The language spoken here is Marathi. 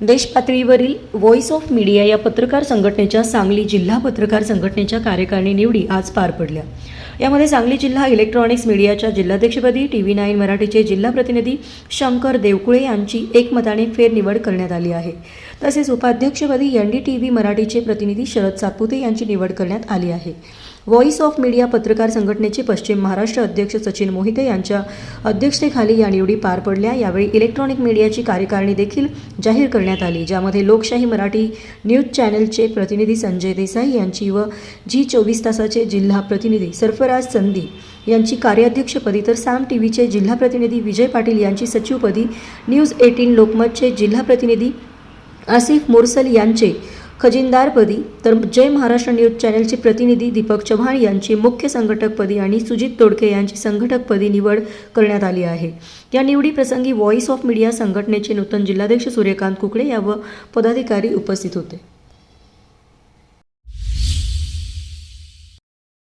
देशपातळीवरील व्हॉइस ऑफ मीडिया या पत्रकार संघटनेच्या सांगली जिल्हा पत्रकार संघटनेच्या कार्यकारिणी निवडी आज पार पडल्या. यामध्ये सांगली जिल्हा इलेक्ट्रॉनिक्स मीडियाच्या जिल्हाध्यक्षपदी टी व्ही नाईन मराठीचे जिल्हा प्रतिनिधी शंकर देवकुळे यांची एकमताने फेरनिवड करण्यात आली आहे. तसेच उपाध्यक्षपदी एन डी टी व्ही मराठीचे प्रतिनिधी शरद सातपुते यांची निवड करण्यात आली आहे. व्हॉइस ऑफ मीडिया पत्रकार संघटनेचे पश्चिम महाराष्ट्र अध्यक्ष सचिन मोहिते यांच्या अध्यक्षतेखाली या निवडी पार पडल्या. यावेळी इलेक्ट्रॉनिक मीडियाची कार्यकारिणी देखील जाहीर करण्यात आली ज्यामध्ये लोकशाही मराठी न्यूज चॅनलचे प्रतिनिधी संजय देसाई यांची व जी चोवीस तासाचे जिल्हा प्रतिनिधी सरफराज संदी यांची कार्याध्यक्षपदी तर साम टी व्हीचे जिल्हा प्रतिनिधी विजय पाटील यांची सचिवपदी न्यूज एटीन लोकमतचे जिल्हा प्रतिनिधी आसिफ मुरसल यांचे खजिनदारपदी तर जय महाराष्ट्र न्यूज चॅनलचे प्रतिनिधी दीपक चव्हाण यांची मुख्य संघटकपदी आणि सुजित तोडके यांची संघटकपदी निवड करण्यात आली आहे. या निवडीप्रसंगी व्हॉइस ऑफ मीडिया संघटनेचे नूतन जिल्हाध्यक्ष सूर्यकांत कुकडे या व पदाधिकारी उपस्थित होते.